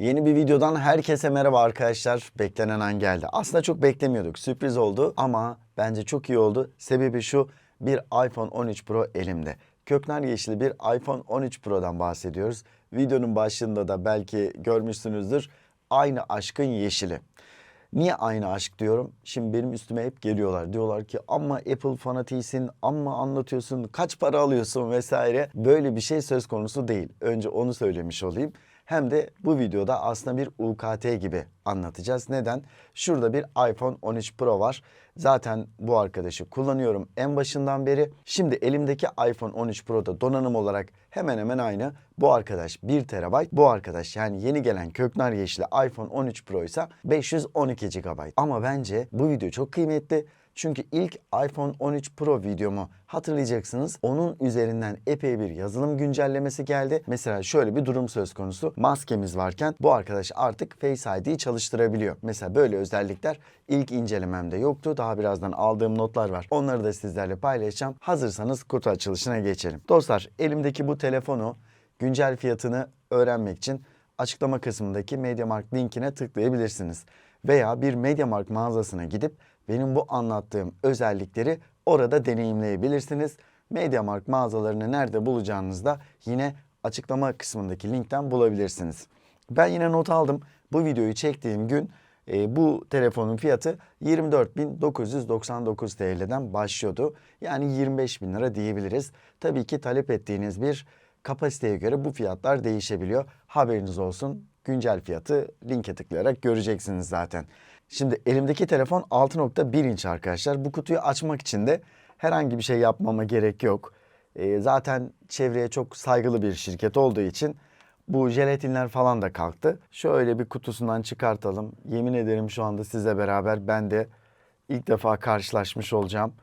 Yeni bir videodan herkese merhaba arkadaşlar. Beklenen an geldi. Aslında çok beklemiyorduk. Sürpriz oldu ama bence çok iyi oldu. Sebebi şu bir iPhone 13 Pro elimde. Köknar yeşili bir iPhone 13 Pro'dan bahsediyoruz. Videonun başlığında da belki görmüşsünüzdür. Aynı aşkın yeşili. Niye aynı aşk diyorum? Şimdi benim üstüme hep geliyorlar. Diyorlar ki ama Apple fanatiğisin, ama anlatıyorsun, kaç para alıyorsun vesaire. Böyle bir şey söz konusu değil. Önce onu söylemiş olayım. Hem de bu videoda aslında bir UKT gibi anlatacağız. Neden? Şurada bir iPhone 13 Pro var. Zaten bu arkadaşı kullanıyorum en başından beri. Şimdi elimdeki iPhone 13 Pro'da donanım olarak hemen hemen aynı. Bu arkadaş 1 TB. Bu arkadaş yani yeni gelen köknar yeşili iPhone 13 Pro ise 512 GB. Ama bence bu video çok kıymetli. Çünkü ilk iPhone 13 Pro videomu hatırlayacaksınız. Onun üzerinden epey bir yazılım güncellemesi geldi. Mesela şöyle bir durum söz konusu. Maskemiz varken bu arkadaş artık Face ID'yi çalıştırabiliyor. Mesela böyle özellikler ilk incelememde yoktu. Daha birazdan aldığım notlar var. Onları da sizlerle paylaşacağım. Hazırsanız kutu açılışına geçelim. Dostlar elimdeki bu telefonu güncel fiyatını öğrenmek için açıklama kısmındaki MediaMarkt linkine tıklayabilirsiniz. Veya bir MediaMarkt mağazasına gidip benim bu anlattığım özellikleri orada deneyimleyebilirsiniz. MediaMarkt mağazalarını nerede bulacağınızı da yine açıklama kısmındaki linkten bulabilirsiniz. Ben yine not aldım. Bu videoyu çektiğim gün e, bu telefonun fiyatı 24.999 TL'den başlıyordu. Yani 25 bin lira diyebiliriz. Tabii ki talep ettiğiniz bir kapasiteye göre bu fiyatlar değişebiliyor. Haberiniz olsun. Güncel fiyatı linke tıklayarak göreceksiniz zaten. Şimdi elimdeki telefon 6.1 inç arkadaşlar. Bu kutuyu açmak için de herhangi bir şey yapmama gerek yok. E, zaten çevreye çok saygılı bir şirket olduğu için bu jelatinler falan da kalktı. Şöyle bir kutusundan çıkartalım. Yemin ederim şu anda sizle beraber ben de ilk defa karşılaşmış olacağım.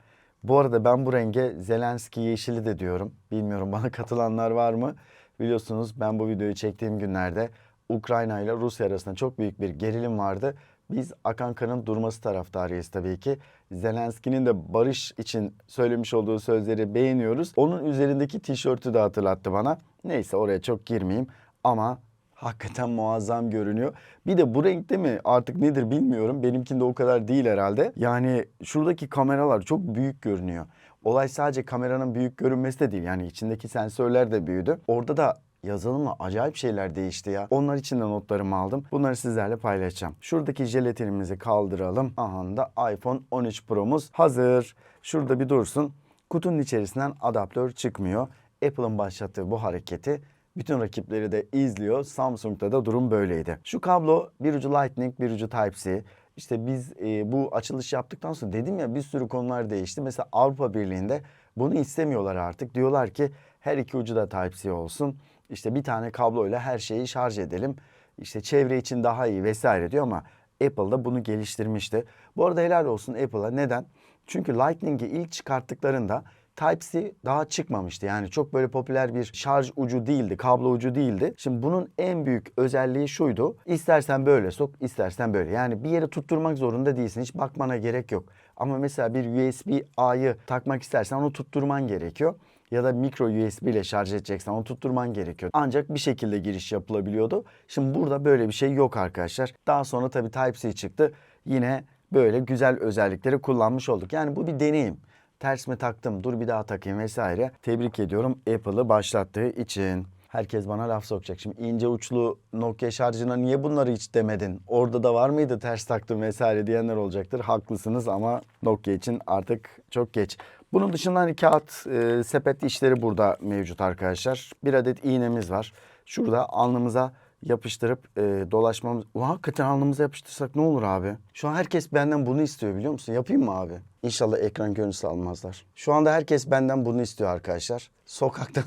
Bu arada ben bu renge Zelenski yeşili de diyorum. Bilmiyorum bana katılanlar var mı? Biliyorsunuz ben bu videoyu çektiğim günlerde Ukrayna ile Rusya arasında çok büyük bir gerilim vardı. Biz akan kanın durması taraftarıyız tabii ki. Zelenski'nin de barış için söylemiş olduğu sözleri beğeniyoruz. Onun üzerindeki tişörtü de hatırlattı bana. Neyse oraya çok girmeyeyim ama hakikaten muazzam görünüyor. Bir de bu renkte mi artık nedir bilmiyorum. Benimkinde o kadar değil herhalde. Yani şuradaki kameralar çok büyük görünüyor. Olay sadece kameranın büyük görünmesi de değil. Yani içindeki sensörler de büyüdü. Orada da yazılımla acayip şeyler değişti ya. Onlar için de notlarımı aldım. Bunları sizlerle paylaşacağım. Şuradaki jelatinimizi kaldıralım. Aha da iPhone 13 Pro'muz hazır. Şurada bir dursun. Kutunun içerisinden adaptör çıkmıyor. Apple'ın başlattığı bu hareketi bütün rakipleri de izliyor. Samsung'da da durum böyleydi. Şu kablo bir ucu Lightning bir ucu Type-C. İşte biz e, bu açılış yaptıktan sonra dedim ya bir sürü konular değişti. Mesela Avrupa Birliği'nde bunu istemiyorlar artık. Diyorlar ki her iki ucu da Type-C olsun. İşte bir tane kabloyla her şeyi şarj edelim. İşte çevre için daha iyi vesaire diyor ama Apple da bunu geliştirmişti. Bu arada helal olsun Apple'a. Neden? Çünkü Lightning'i ilk çıkarttıklarında Type-C daha çıkmamıştı. Yani çok böyle popüler bir şarj ucu değildi, kablo ucu değildi. Şimdi bunun en büyük özelliği şuydu. İstersen böyle sok, istersen böyle. Yani bir yere tutturmak zorunda değilsin. Hiç bakmana gerek yok. Ama mesela bir USB-A'yı takmak istersen onu tutturman gerekiyor ya da mikro USB ile şarj edeceksen onu tutturman gerekiyor. Ancak bir şekilde giriş yapılabiliyordu. Şimdi burada böyle bir şey yok arkadaşlar. Daha sonra tabii Type-C çıktı. Yine böyle güzel özellikleri kullanmış olduk. Yani bu bir deneyim. Ters mi taktım, dur bir daha takayım vesaire. Tebrik ediyorum Apple'ı başlattığı için. Herkes bana laf sokacak. Şimdi ince uçlu Nokia şarjına niye bunları hiç demedin? Orada da var mıydı ters taktım vesaire diyenler olacaktır. Haklısınız ama Nokia için artık çok geç. Bunun dışında hani kağıt e, sepet işleri burada mevcut arkadaşlar. Bir adet iğnemiz var. Şurada alnımıza yapıştırıp e, dolaşmamız... Ulan hakikaten alnımıza yapıştırsak ne olur abi? Şu an herkes benden bunu istiyor biliyor musun? Yapayım mı abi? İnşallah ekran görüntüsü almazlar. Şu anda herkes benden bunu istiyor arkadaşlar. Sokakta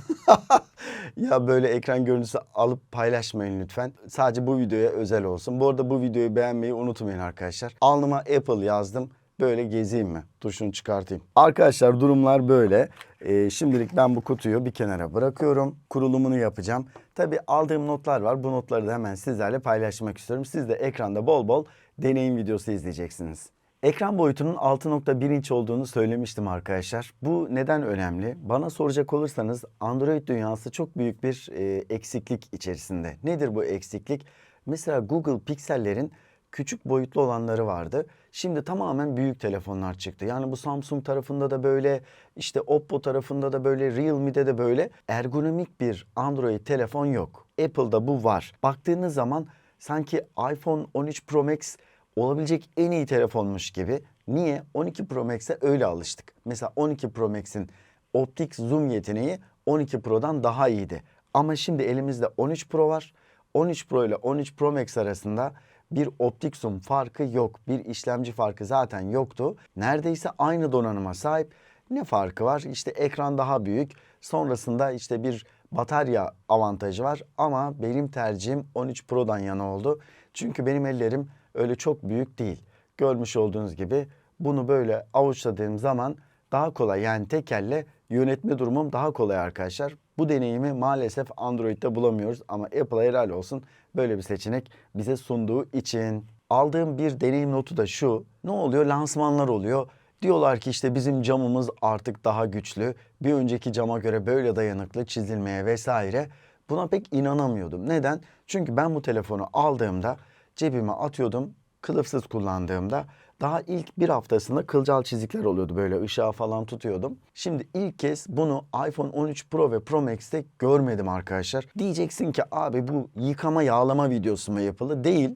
ya böyle ekran görüntüsü alıp paylaşmayın lütfen. Sadece bu videoya özel olsun. Bu arada bu videoyu beğenmeyi unutmayın arkadaşlar. Alnıma Apple yazdım. Böyle gezeyim mi? Dur şunu çıkartayım. Arkadaşlar durumlar böyle. Ee, şimdilik ben bu kutuyu bir kenara bırakıyorum. Kurulumunu yapacağım. Tabii aldığım notlar var. Bu notları da hemen sizlerle paylaşmak istiyorum. Siz de ekranda bol bol deneyim videosu izleyeceksiniz. Ekran boyutunun 6.1 inç olduğunu söylemiştim arkadaşlar. Bu neden önemli? Bana soracak olursanız Android dünyası çok büyük bir e, eksiklik içerisinde. Nedir bu eksiklik? Mesela Google Pixel'lerin küçük boyutlu olanları vardı. Şimdi tamamen büyük telefonlar çıktı. Yani bu Samsung tarafında da böyle, işte Oppo tarafında da böyle, Realme'de de böyle ergonomik bir Android telefon yok. Apple'da bu var. Baktığınız zaman sanki iPhone 13 Pro Max olabilecek en iyi telefonmuş gibi. Niye? 12 Pro Max'e öyle alıştık. Mesela 12 Pro Max'in optik zoom yeteneği 12 Pro'dan daha iyiydi. Ama şimdi elimizde 13 Pro var. 13 Pro ile 13 Pro Max arasında bir optik zoom farkı yok. Bir işlemci farkı zaten yoktu. Neredeyse aynı donanıma sahip. Ne farkı var? İşte ekran daha büyük. Sonrasında işte bir batarya avantajı var. Ama benim tercihim 13 Pro'dan yana oldu. Çünkü benim ellerim öyle çok büyük değil. Görmüş olduğunuz gibi bunu böyle avuçladığım zaman daha kolay yani tek elle yönetme durumum daha kolay arkadaşlar. Bu deneyimi maalesef Android'de bulamıyoruz ama Apple'a helal olsun böyle bir seçenek bize sunduğu için. Aldığım bir deneyim notu da şu. Ne oluyor? Lansmanlar oluyor. Diyorlar ki işte bizim camımız artık daha güçlü. Bir önceki cama göre böyle dayanıklı çizilmeye vesaire. Buna pek inanamıyordum. Neden? Çünkü ben bu telefonu aldığımda cebime atıyordum. Kılıfsız kullandığımda daha ilk bir haftasında kılcal çizikler oluyordu böyle ışığa falan tutuyordum. Şimdi ilk kez bunu iPhone 13 Pro ve Pro Max'te görmedim arkadaşlar. Diyeceksin ki abi bu yıkama yağlama videosu mu yapıldı? Değil.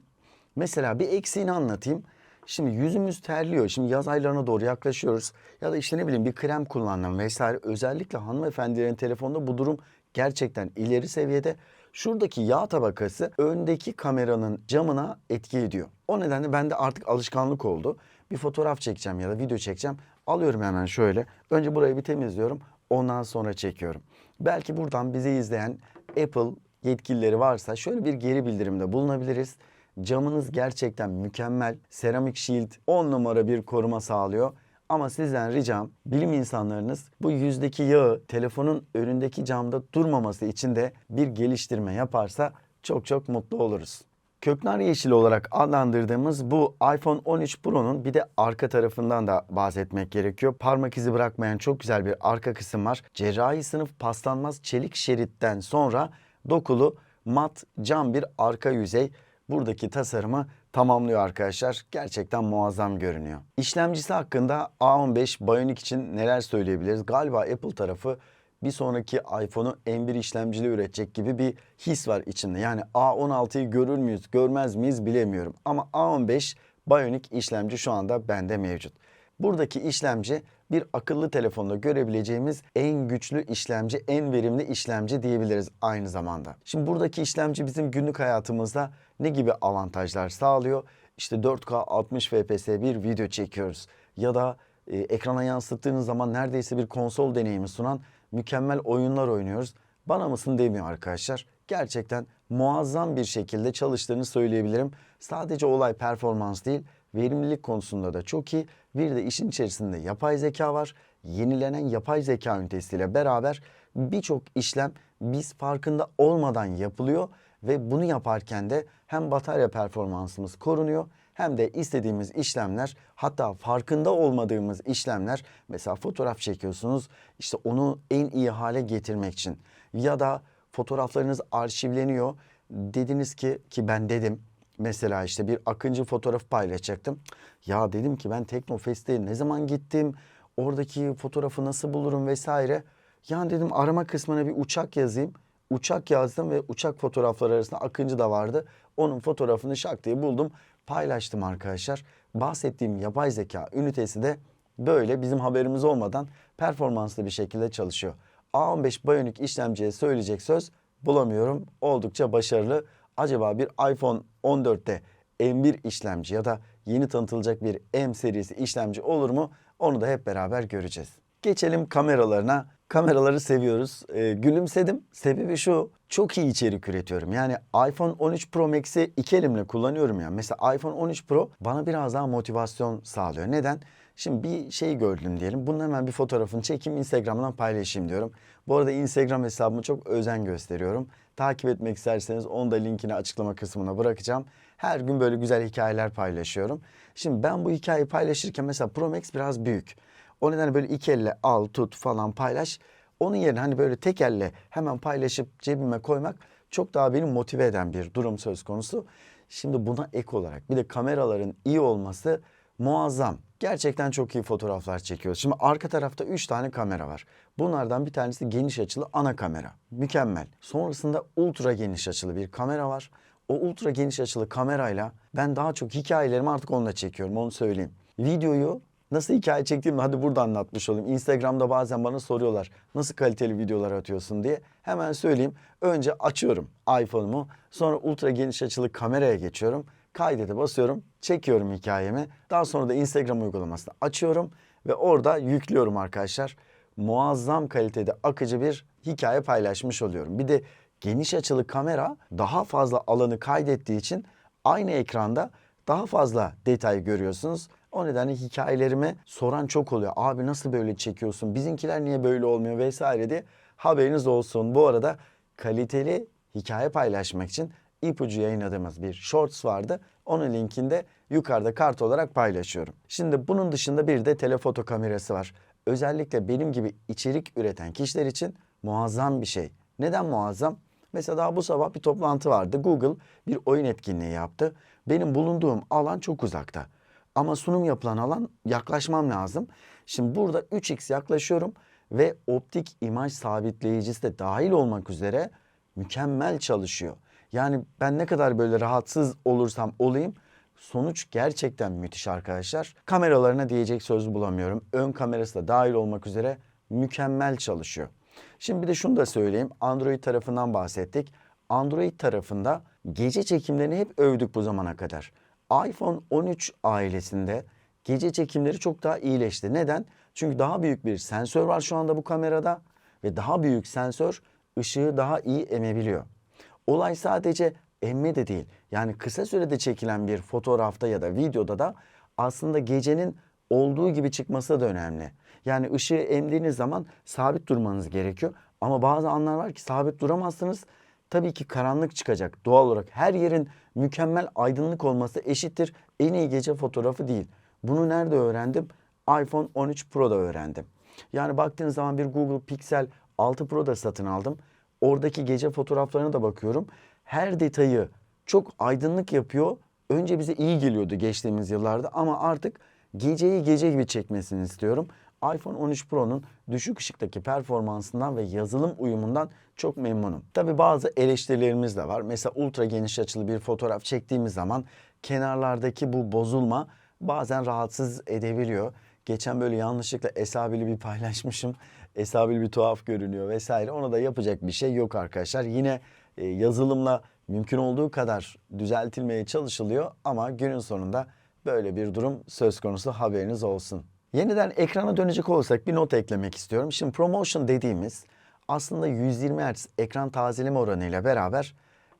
Mesela bir eksiğini anlatayım. Şimdi yüzümüz terliyor. Şimdi yaz aylarına doğru yaklaşıyoruz. Ya da işte ne bileyim bir krem kullandım vesaire. Özellikle hanımefendilerin telefonda bu durum gerçekten ileri seviyede. Şuradaki yağ tabakası öndeki kameranın camına etki ediyor. O nedenle bende artık alışkanlık oldu. Bir fotoğraf çekeceğim ya da video çekeceğim. Alıyorum hemen şöyle. Önce burayı bir temizliyorum. Ondan sonra çekiyorum. Belki buradan bizi izleyen Apple yetkilileri varsa şöyle bir geri bildirimde bulunabiliriz. Camınız gerçekten mükemmel. Ceramic Shield 10 numara bir koruma sağlıyor. Ama sizden ricam bilim insanlarınız bu yüzdeki yağı telefonun önündeki camda durmaması için de bir geliştirme yaparsa çok çok mutlu oluruz. Köknar yeşil olarak adlandırdığımız bu iPhone 13 Pro'nun bir de arka tarafından da bahsetmek gerekiyor. Parmak izi bırakmayan çok güzel bir arka kısım var. Cerrahi sınıf paslanmaz çelik şeritten sonra dokulu mat cam bir arka yüzey buradaki tasarımı tamamlıyor arkadaşlar. Gerçekten muazzam görünüyor. İşlemcisi hakkında A15 Bionic için neler söyleyebiliriz? Galiba Apple tarafı bir sonraki iPhone'u M1 işlemcili üretecek gibi bir his var içinde. Yani A16'yı görür müyüz, görmez miyiz bilemiyorum. Ama A15 Bionic işlemci şu anda bende mevcut. Buradaki işlemci bir akıllı telefonda görebileceğimiz en güçlü işlemci, en verimli işlemci diyebiliriz aynı zamanda. Şimdi buradaki işlemci bizim günlük hayatımızda ne gibi avantajlar sağlıyor? İşte 4K 60 FPS bir video çekiyoruz ya da e, ekrana yansıttığınız zaman neredeyse bir konsol deneyimi sunan mükemmel oyunlar oynuyoruz. Bana mısın demiyor arkadaşlar. Gerçekten muazzam bir şekilde çalıştığını söyleyebilirim. Sadece olay performans değil, verimlilik konusunda da çok iyi. Bir de işin içerisinde yapay zeka var. Yenilenen yapay zeka ünitesiyle beraber birçok işlem biz farkında olmadan yapılıyor ve bunu yaparken de hem batarya performansımız korunuyor hem de istediğimiz işlemler hatta farkında olmadığımız işlemler mesela fotoğraf çekiyorsunuz işte onu en iyi hale getirmek için ya da fotoğraflarınız arşivleniyor dediniz ki ki ben dedim mesela işte bir Akıncı fotoğraf paylaşacaktım. Ya dedim ki ben Teknofest'e ne zaman gittim? Oradaki fotoğrafı nasıl bulurum vesaire. Yani dedim arama kısmına bir uçak yazayım. Uçak yazdım ve uçak fotoğrafları arasında Akıncı da vardı. Onun fotoğrafını şak diye buldum. Paylaştım arkadaşlar. Bahsettiğim yapay zeka ünitesi de böyle bizim haberimiz olmadan performanslı bir şekilde çalışıyor. A15 Bionic işlemciye söyleyecek söz bulamıyorum. Oldukça başarılı. Acaba bir iPhone 14'te M1 işlemci ya da yeni tanıtılacak bir M serisi işlemci olur mu? Onu da hep beraber göreceğiz. Geçelim kameralarına. Kameraları seviyoruz. Ee, gülümsedim. Sebebi şu. Çok iyi içerik üretiyorum. Yani iPhone 13 Pro Max'i iki elimle kullanıyorum ya. Mesela iPhone 13 Pro bana biraz daha motivasyon sağlıyor. Neden? Şimdi bir şey gördüm diyelim. Bunun hemen bir fotoğrafını çekeyim Instagram'dan paylaşayım diyorum. Bu arada Instagram hesabımı çok özen gösteriyorum. Takip etmek isterseniz onu da linkini açıklama kısmına bırakacağım. Her gün böyle güzel hikayeler paylaşıyorum. Şimdi ben bu hikayeyi paylaşırken mesela Pro Max biraz büyük. O nedenle böyle iki elle al tut falan paylaş. Onun yerine hani böyle tek elle hemen paylaşıp cebime koymak çok daha beni motive eden bir durum söz konusu. Şimdi buna ek olarak bir de kameraların iyi olması muazzam. Gerçekten çok iyi fotoğraflar çekiyoruz. Şimdi arka tarafta 3 tane kamera var. Bunlardan bir tanesi geniş açılı ana kamera. Mükemmel. Sonrasında ultra geniş açılı bir kamera var. O ultra geniş açılı kamerayla ben daha çok hikayelerimi artık onunla çekiyorum onu söyleyeyim. Videoyu nasıl hikaye çektiğimi hadi burada anlatmış olayım. Instagram'da bazen bana soruyorlar nasıl kaliteli videolar atıyorsun diye. Hemen söyleyeyim. Önce açıyorum iPhone'umu. Sonra ultra geniş açılı kameraya geçiyorum. Kaydete basıyorum. Çekiyorum hikayemi. Daha sonra da Instagram uygulamasını açıyorum. Ve orada yüklüyorum arkadaşlar. Muazzam kalitede akıcı bir hikaye paylaşmış oluyorum. Bir de geniş açılı kamera daha fazla alanı kaydettiği için aynı ekranda daha fazla detay görüyorsunuz. O nedenle hikayelerime soran çok oluyor. Abi nasıl böyle çekiyorsun? Bizimkiler niye böyle olmuyor vesaire diye haberiniz olsun. Bu arada kaliteli hikaye paylaşmak için ipucu yayınladığımız bir shorts vardı. Onun linkini de yukarıda kart olarak paylaşıyorum. Şimdi bunun dışında bir de telefoto kamerası var. Özellikle benim gibi içerik üreten kişiler için muazzam bir şey. Neden muazzam? Mesela daha bu sabah bir toplantı vardı. Google bir oyun etkinliği yaptı. Benim bulunduğum alan çok uzakta. Ama sunum yapılan alan yaklaşmam lazım. Şimdi burada 3x yaklaşıyorum ve optik imaj sabitleyicisi de dahil olmak üzere mükemmel çalışıyor. Yani ben ne kadar böyle rahatsız olursam olayım sonuç gerçekten müthiş arkadaşlar. Kameralarına diyecek söz bulamıyorum. Ön kamerası da dahil olmak üzere mükemmel çalışıyor. Şimdi bir de şunu da söyleyeyim. Android tarafından bahsettik. Android tarafında gece çekimlerini hep övdük bu zamana kadar. iPhone 13 ailesinde gece çekimleri çok daha iyileşti. Neden? Çünkü daha büyük bir sensör var şu anda bu kamerada ve daha büyük sensör ışığı daha iyi emebiliyor. Olay sadece emme de değil. Yani kısa sürede çekilen bir fotoğrafta ya da videoda da aslında gecenin olduğu gibi çıkması da önemli. Yani ışığı emdiğiniz zaman sabit durmanız gerekiyor. Ama bazı anlar var ki sabit duramazsınız. Tabii ki karanlık çıkacak doğal olarak. Her yerin mükemmel aydınlık olması eşittir en iyi gece fotoğrafı değil. Bunu nerede öğrendim? iPhone 13 Pro'da öğrendim. Yani baktığınız zaman bir Google Pixel 6 Pro da satın aldım. Oradaki gece fotoğraflarına da bakıyorum. Her detayı çok aydınlık yapıyor. Önce bize iyi geliyordu geçtiğimiz yıllarda ama artık geceyi gece gibi çekmesini istiyorum. iPhone 13 Pro'nun düşük ışıktaki performansından ve yazılım uyumundan çok memnunum. Tabi bazı eleştirilerimiz de var. Mesela ultra geniş açılı bir fotoğraf çektiğimiz zaman kenarlardaki bu bozulma bazen rahatsız edebiliyor. Geçen böyle yanlışlıkla esabili bir paylaşmışım. Esabil bir tuhaf görünüyor vesaire. Ona da yapacak bir şey yok arkadaşlar. Yine e, yazılımla mümkün olduğu kadar düzeltilmeye çalışılıyor ama günün sonunda böyle bir durum söz konusu haberiniz olsun. Yeniden ekrana dönecek olursak bir not eklemek istiyorum. Şimdi promotion dediğimiz aslında 120 Hz ekran tazeleme oranıyla beraber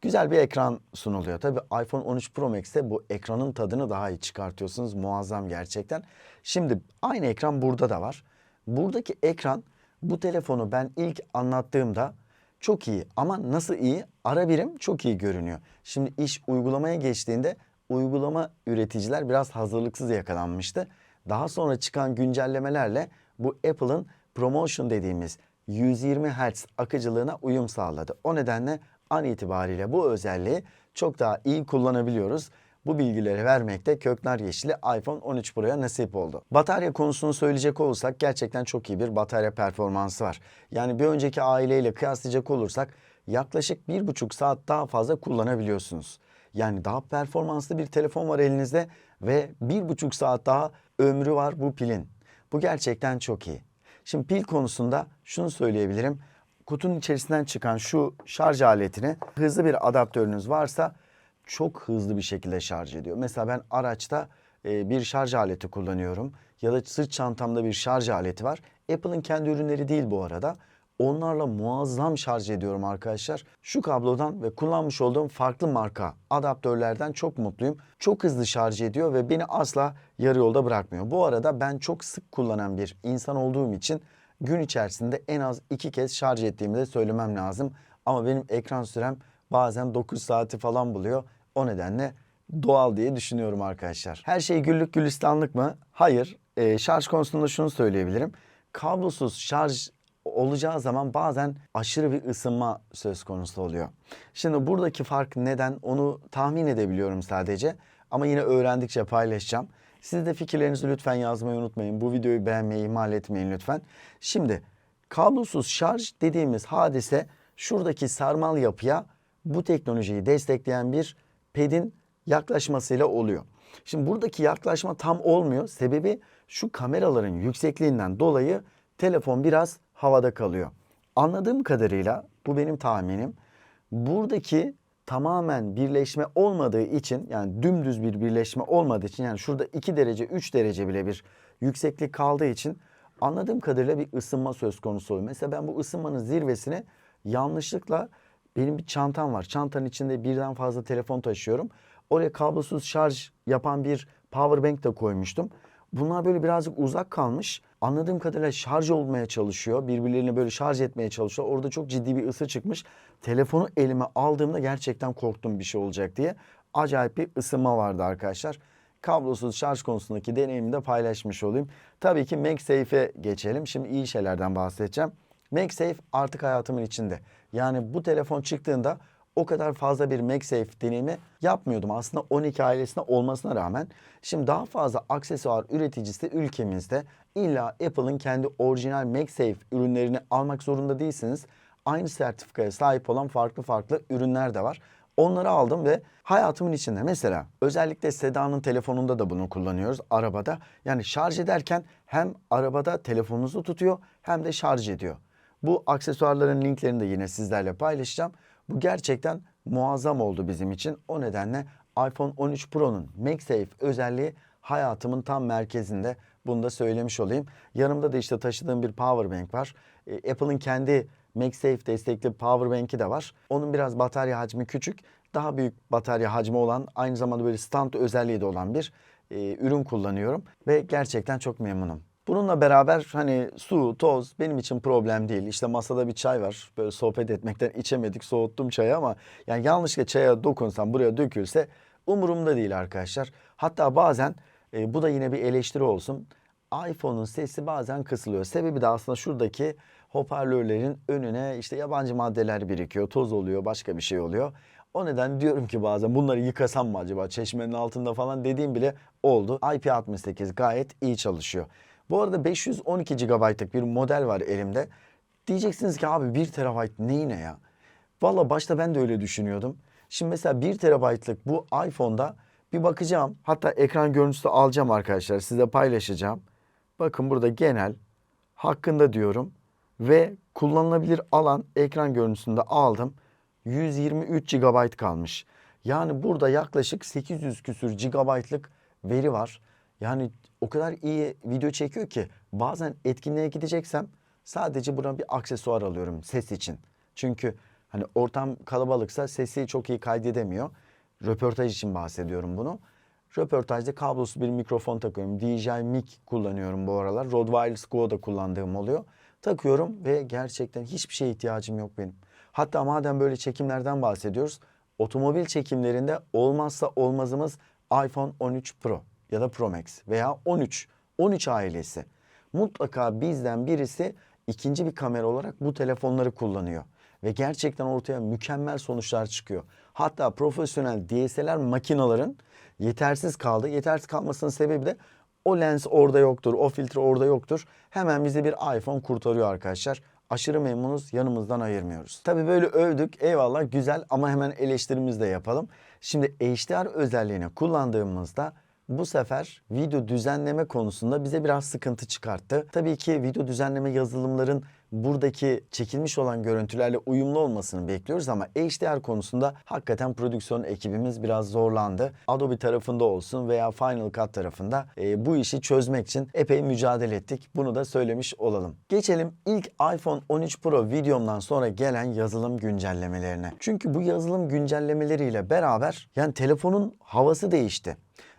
güzel bir ekran sunuluyor. Tabi iPhone 13 Pro Max'te bu ekranın tadını daha iyi çıkartıyorsunuz. Muazzam gerçekten. Şimdi aynı ekran burada da var. Buradaki ekran bu telefonu ben ilk anlattığımda çok iyi ama nasıl iyi? Ara birim çok iyi görünüyor. Şimdi iş uygulamaya geçtiğinde uygulama üreticiler biraz hazırlıksız yakalanmıştı. Daha sonra çıkan güncellemelerle bu Apple'ın promotion dediğimiz 120 Hz akıcılığına uyum sağladı. O nedenle an itibariyle bu özelliği çok daha iyi kullanabiliyoruz. Bu bilgileri vermekte Köknar Yeşil'i iPhone 13 Pro'ya nasip oldu. Batarya konusunu söyleyecek olursak gerçekten çok iyi bir batarya performansı var. Yani bir önceki aileyle kıyaslayacak olursak yaklaşık bir buçuk saat daha fazla kullanabiliyorsunuz. Yani daha performanslı bir telefon var elinizde ve bir buçuk saat daha ömrü var bu pilin. Bu gerçekten çok iyi. Şimdi pil konusunda şunu söyleyebilirim. Kutunun içerisinden çıkan şu şarj aletini hızlı bir adaptörünüz varsa çok hızlı bir şekilde şarj ediyor. Mesela ben araçta e, bir şarj aleti kullanıyorum ya da sırt çantamda bir şarj aleti var. Apple'ın kendi ürünleri değil bu arada. Onlarla muazzam şarj ediyorum arkadaşlar. Şu kablodan ve kullanmış olduğum farklı marka adaptörlerden çok mutluyum. Çok hızlı şarj ediyor ve beni asla yarı yolda bırakmıyor. Bu arada ben çok sık kullanan bir insan olduğum için gün içerisinde en az iki kez şarj ettiğimi de söylemem lazım. Ama benim ekran sürem bazen 9 saati falan buluyor. O nedenle doğal diye düşünüyorum arkadaşlar. Her şey güllük gülistanlık mı? Hayır. Ee, şarj konusunda şunu söyleyebilirim. Kablosuz şarj olacağı zaman bazen aşırı bir ısınma söz konusu oluyor. Şimdi buradaki fark neden onu tahmin edebiliyorum sadece. Ama yine öğrendikçe paylaşacağım. Siz de fikirlerinizi lütfen yazmayı unutmayın. Bu videoyu beğenmeyi ihmal etmeyin lütfen. Şimdi kablosuz şarj dediğimiz hadise şuradaki sarmal yapıya bu teknolojiyi destekleyen bir pedin yaklaşmasıyla oluyor. Şimdi buradaki yaklaşma tam olmuyor. Sebebi şu kameraların yüksekliğinden dolayı telefon biraz havada kalıyor. Anladığım kadarıyla bu benim tahminim. Buradaki tamamen birleşme olmadığı için yani dümdüz bir birleşme olmadığı için yani şurada 2 derece 3 derece bile bir yükseklik kaldığı için anladığım kadarıyla bir ısınma söz konusu oluyor. Mesela ben bu ısınmanın zirvesine yanlışlıkla benim bir çantam var. Çantanın içinde birden fazla telefon taşıyorum. Oraya kablosuz şarj yapan bir power bank de koymuştum. Bunlar böyle birazcık uzak kalmış. Anladığım kadarıyla şarj olmaya çalışıyor. Birbirlerini böyle şarj etmeye çalışıyor. Orada çok ciddi bir ısı çıkmış. Telefonu elime aldığımda gerçekten korktum bir şey olacak diye. Acayip bir ısınma vardı arkadaşlar. Kablosuz şarj konusundaki deneyimimi de paylaşmış olayım. Tabii ki MagSafe'e geçelim. Şimdi iyi şeylerden bahsedeceğim. MagSafe artık hayatımın içinde. Yani bu telefon çıktığında o kadar fazla bir MagSafe deneyimi yapmıyordum. Aslında 12 ailesinde olmasına rağmen şimdi daha fazla aksesuar üreticisi ülkemizde illa Apple'ın kendi orijinal MagSafe ürünlerini almak zorunda değilsiniz. Aynı sertifikaya sahip olan farklı farklı ürünler de var. Onları aldım ve hayatımın içinde mesela özellikle Seda'nın telefonunda da bunu kullanıyoruz arabada. Yani şarj ederken hem arabada telefonunuzu tutuyor hem de şarj ediyor. Bu aksesuarların linklerini de yine sizlerle paylaşacağım. Bu gerçekten muazzam oldu bizim için. O nedenle iPhone 13 Pro'nun MagSafe özelliği hayatımın tam merkezinde. Bunu da söylemiş olayım. Yanımda da işte taşıdığım bir power bank var. E, Apple'ın kendi MagSafe destekli power bank'i de var. Onun biraz batarya hacmi küçük. Daha büyük batarya hacmi olan aynı zamanda böyle stand özelliği de olan bir e, ürün kullanıyorum. Ve gerçekten çok memnunum. Bununla beraber hani su, toz benim için problem değil. İşte masada bir çay var. Böyle sohbet etmekten içemedik, soğuttum çayı ama yani yanlışlıkla çaya dokunsam buraya dökülse umurumda değil arkadaşlar. Hatta bazen e, bu da yine bir eleştiri olsun. iPhone'un sesi bazen kısılıyor. Sebebi de aslında şuradaki hoparlörlerin önüne işte yabancı maddeler birikiyor, toz oluyor, başka bir şey oluyor. O neden diyorum ki bazen bunları yıkasam mı acaba çeşmenin altında falan dediğim bile oldu. IP68 gayet iyi çalışıyor. Bu arada 512 GB'lık bir model var elimde. Diyeceksiniz ki abi 1 TB neyine ya? Valla başta ben de öyle düşünüyordum. Şimdi mesela 1 TB'lık bu iPhone'da bir bakacağım. Hatta ekran görüntüsü alacağım arkadaşlar. Size paylaşacağım. Bakın burada genel hakkında diyorum. Ve kullanılabilir alan ekran görüntüsünde aldım. 123 GB kalmış. Yani burada yaklaşık 800 küsür GB'lık veri var. Yani o kadar iyi video çekiyor ki bazen etkinliğe gideceksem sadece buna bir aksesuar alıyorum ses için. Çünkü hani ortam kalabalıksa sesi çok iyi kaydedemiyor. Röportaj için bahsediyorum bunu. Röportajda kablosuz bir mikrofon takıyorum. DJI Mic kullanıyorum bu aralar. Rode Wireless Go da kullandığım oluyor. Takıyorum ve gerçekten hiçbir şeye ihtiyacım yok benim. Hatta madem böyle çekimlerden bahsediyoruz. Otomobil çekimlerinde olmazsa olmazımız iPhone 13 Pro ya da Pro Max veya 13, 13 ailesi. Mutlaka bizden birisi ikinci bir kamera olarak bu telefonları kullanıyor. Ve gerçekten ortaya mükemmel sonuçlar çıkıyor. Hatta profesyonel DSLR makinaların yetersiz kaldı. Yetersiz kalmasının sebebi de o lens orada yoktur, o filtre orada yoktur. Hemen bize bir iPhone kurtarıyor arkadaşlar. Aşırı memnunuz, yanımızdan ayırmıyoruz. Tabii böyle övdük, eyvallah güzel ama hemen eleştirimizi de yapalım. Şimdi HDR özelliğini kullandığımızda bu sefer video düzenleme konusunda bize biraz sıkıntı çıkarttı. Tabii ki video düzenleme yazılımların buradaki çekilmiş olan görüntülerle uyumlu olmasını bekliyoruz ama HDR konusunda hakikaten prodüksiyon ekibimiz biraz zorlandı. Adobe tarafında olsun veya Final Cut tarafında e, bu işi çözmek için epey mücadele ettik. Bunu da söylemiş olalım. Geçelim ilk iPhone 13 Pro videomdan sonra gelen yazılım güncellemelerine. Çünkü bu yazılım güncellemeleriyle beraber yani telefonun havası değişti.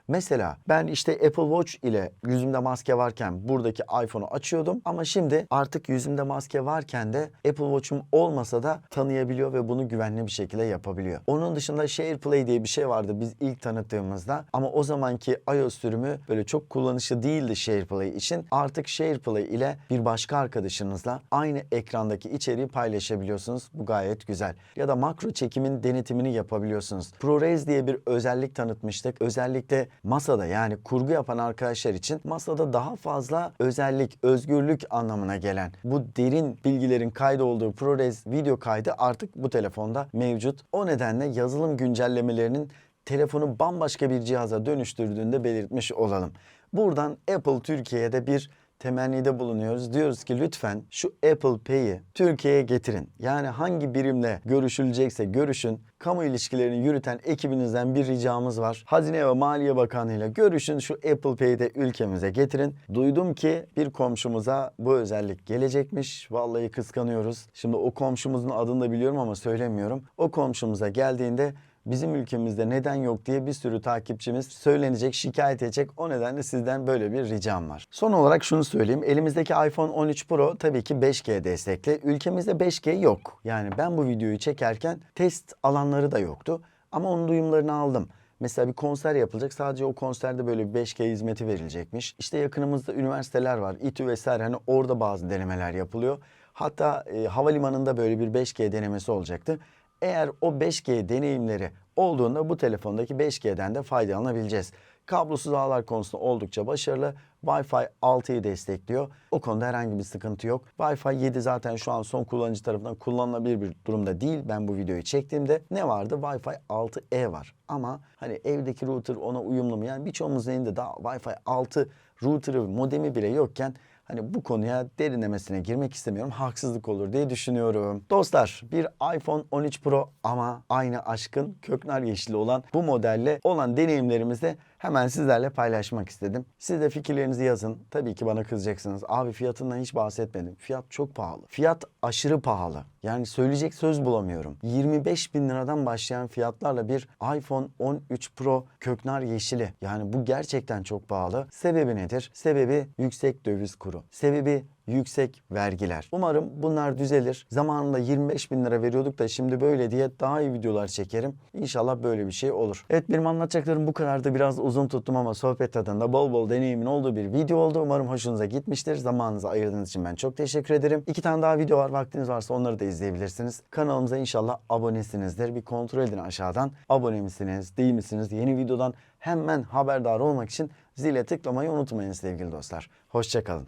Mesela ben işte Apple Watch ile yüzümde maske varken buradaki iPhone'u açıyordum ama şimdi artık yüzümde maske varken de Apple Watch'um olmasa da tanıyabiliyor ve bunu güvenli bir şekilde yapabiliyor. Onun dışında SharePlay diye bir şey vardı biz ilk tanıttığımızda ama o zamanki iOS sürümü böyle çok kullanışlı değildi SharePlay için. Artık SharePlay ile bir başka arkadaşınızla aynı ekrandaki içeriği paylaşabiliyorsunuz. Bu gayet güzel. Ya da makro çekimin denetimini yapabiliyorsunuz. ProRes diye bir özellik tanıtmıştık. Özellikle masada yani kurgu yapan arkadaşlar için masada daha fazla özellik, özgürlük anlamına gelen bu derin bilgilerin kaydolduğu ProRes video kaydı artık bu telefonda mevcut. O nedenle yazılım güncellemelerinin telefonu bambaşka bir cihaza dönüştürdüğünde belirtmiş olalım. Buradan Apple Türkiye'de bir temennide bulunuyoruz. Diyoruz ki lütfen şu Apple Pay'i Türkiye'ye getirin. Yani hangi birimle görüşülecekse görüşün. Kamu ilişkilerini yürüten ekibinizden bir ricamız var. Hazine ve Maliye Bakanı ile görüşün şu Apple Pay'i de ülkemize getirin. Duydum ki bir komşumuza bu özellik gelecekmiş. Vallahi kıskanıyoruz. Şimdi o komşumuzun adını da biliyorum ama söylemiyorum. O komşumuza geldiğinde bizim ülkemizde neden yok diye bir sürü takipçimiz söylenecek, şikayet edecek. O nedenle sizden böyle bir ricam var. Son olarak şunu söyleyeyim. Elimizdeki iPhone 13 Pro tabii ki 5G destekli. Ülkemizde 5G yok. Yani ben bu videoyu çekerken test alanları da yoktu. Ama onun duyumlarını aldım. Mesela bir konser yapılacak. Sadece o konserde böyle bir 5G hizmeti verilecekmiş. İşte yakınımızda üniversiteler var. İTÜ vesaire hani orada bazı denemeler yapılıyor. Hatta e, havalimanında böyle bir 5G denemesi olacaktı. Eğer o 5G deneyimleri olduğunda bu telefondaki 5G'den de faydalanabileceğiz. Kablosuz ağlar konusunda oldukça başarılı. Wi-Fi 6'yı destekliyor. O konuda herhangi bir sıkıntı yok. Wi-Fi 7 zaten şu an son kullanıcı tarafından kullanılabilir bir durumda değil. Ben bu videoyu çektiğimde ne vardı? Wi-Fi 6E var. Ama hani evdeki router ona uyumlu mu? Yani birçoğumuzun elinde daha Wi-Fi 6 router'ı, modemi bile yokken Hani bu konuya derinlemesine girmek istemiyorum. Haksızlık olur diye düşünüyorum. Dostlar bir iPhone 13 Pro ama aynı aşkın köknar yeşili olan bu modelle olan deneyimlerimizi hemen sizlerle paylaşmak istedim. Siz de fikirlerinizi yazın. Tabii ki bana kızacaksınız. Abi fiyatından hiç bahsetmedim. Fiyat çok pahalı. Fiyat aşırı pahalı. Yani söyleyecek söz bulamıyorum. 25 bin liradan başlayan fiyatlarla bir iPhone 13 Pro köknar yeşili. Yani bu gerçekten çok pahalı. Sebebi nedir? Sebebi yüksek döviz kuru. Sebebi yüksek vergiler. Umarım bunlar düzelir. Zamanında 25 bin lira veriyorduk da şimdi böyle diye daha iyi videolar çekerim. İnşallah böyle bir şey olur. Evet benim anlatacaklarım bu kadardı. Biraz uzun tuttum ama sohbet tadında bol bol deneyimin olduğu bir video oldu. Umarım hoşunuza gitmiştir. Zamanınızı ayırdığınız için ben çok teşekkür ederim. İki tane daha video var. Vaktiniz varsa onları da izleyebilirsiniz. Kanalımıza inşallah abonesinizdir. Bir kontrol edin aşağıdan. Abone misiniz, değil misiniz? Yeni videodan hemen haberdar olmak için zile tıklamayı unutmayın sevgili dostlar. Hoşçakalın.